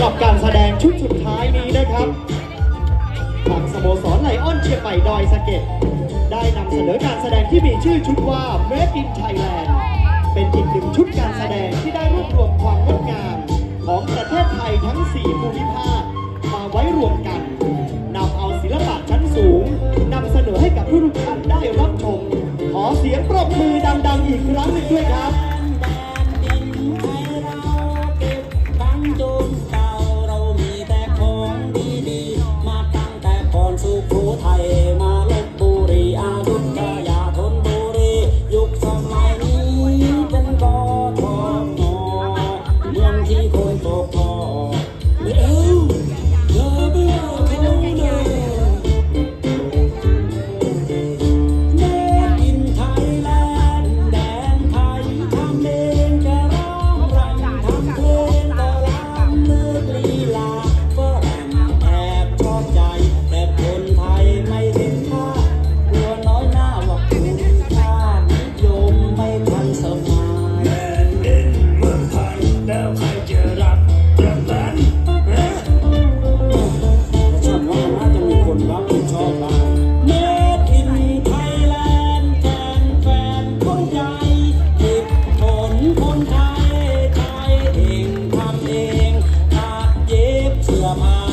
การแสดงชุดสุดท้ายนี้นะครับทางสโมสรไลออนเชียงใหม่ดอยสะเก็ดได้นำเสนอการแสดงที่มีชื่อชุดว่า Made in Thailand เป็นอีกหนึ่งชุดการแสดงที่ได้รวบรวมความงดงาม ของประเทศไทยทั้ง 4 ภูมิภาค มาไว้รวมกันนำเอาศิลปะชั้นสูงนำเสนอให้กับทุกท่านได้รับชม ขอเสียงปรบมือดังๆอีกครั้งหนึ่งด้วยครับ โขทัยมา la mano.